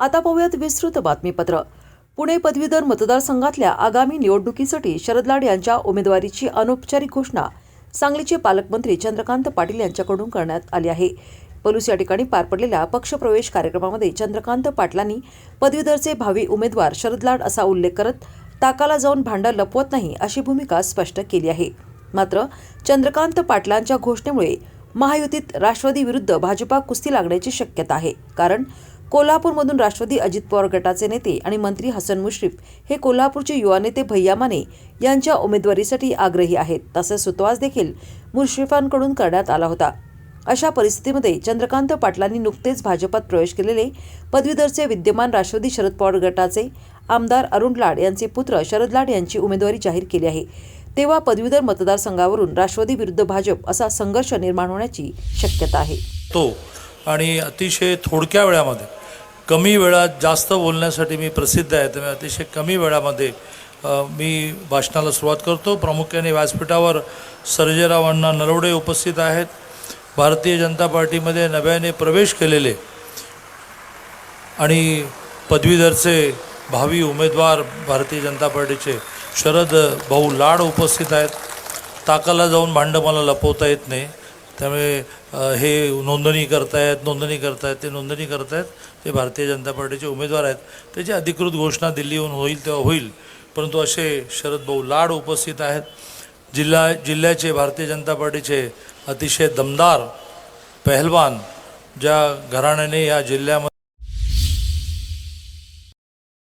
आता पाहूयात विस्तृत बातमीपत्र. पुणे पदवीधर मतदारसंघातल्या आगामी निवडणुकीसाठी शरद लाड यांच्या उमेदवारीची अनौपचारिक घोषणा सांगलीचे पालकमंत्री चंद्रकांत पाटील यांच्याकडून करण्यात आली आहे. पलूस या ठिकाणी पार पडलेल्या पक्षप्रवेश कार्यक्रमामध्ये चंद्रकांत पाटलांनी पदवीधरचे भावी उमेदवार शरद लाड असा उल्लेख करत ताकाला जाऊन भांडं लपवत नाही अशी भूमिका स्पष्ट केली आहे. मात्र चंद्रकांत पाटलांच्या घोषणेमुळे महायुतीत राष्ट्रवादी विरुद्ध भाजपा कुस्ती लागण्याची शक्यता आहे. कारण कोल्हापूरमधून राष्ट्रवादी अजित पवार गटाचे नेते आणि मंत्री हसन मुश्रीफ हे कोल्हापूरचे युवा नेते भैया माने यांच्या उमेदवारीसाठी आग्रही आहेत. तसेच सुतवास देखील मुश्रीफांकडून करण्यात आला होता. अशा परिस्थितीमध्ये चंद्रकांत पाटलांनी नुकतेच भाजपात प्रवेश केलेले पदवीधरचे विद्यमान राष्ट्रवादी शरद पवार गटाचे आमदार अरुण लाड यांचे पुत्र शरद लाड यांची उमेदवारी जाहीर केली आहे. तेव्हा पदवीधर मतदारसंघावरून राष्ट्रवादी विरुद्ध भाजप असा संघर्ष निर्माण होण्याची शक्यता आहे. तो आणि अतिशय थोडक्या वेळामध्ये कमी वेळात जास्त बोलण्यासाठी मी प्रसिद्ध आहे. त्यामुळे अतिशय कमी वेळामध्ये मी भाषणाला सुरुवात करतो. प्रामुख्याने व्यासपीठावर सर्जेराव अण्णा नरवडे उपस्थित आहेत. भारतीय जनता पार्टीमध्ये नव्याने प्रवेश केलेले आणि पदवीधरचे भावी उमेदवार भारतीय जनता पार्टीचे शरद भाऊ लाड उपस्थित आहेत. ताकाला जाऊन भांडं मला लपवता येत नाही. त्यामुळे हे नोंदणी करतायत नोंदणी करतायत ते नोंदणी करतायत. ते भारतीय जनता पार्टीचे उमेदवार आहेत. त्याची अधिकृत घोषणा दिल्लीहून होईल तेव्हा होईल. परंतु असे शरद भाऊ लाड उपस्थित आहेत. जिल्हा जिल्ह्याचे भारतीय जनता पार्टीचे अतिशय दमदार पहलवान ज्या घराण्याने या जिल्ह्यामध्ये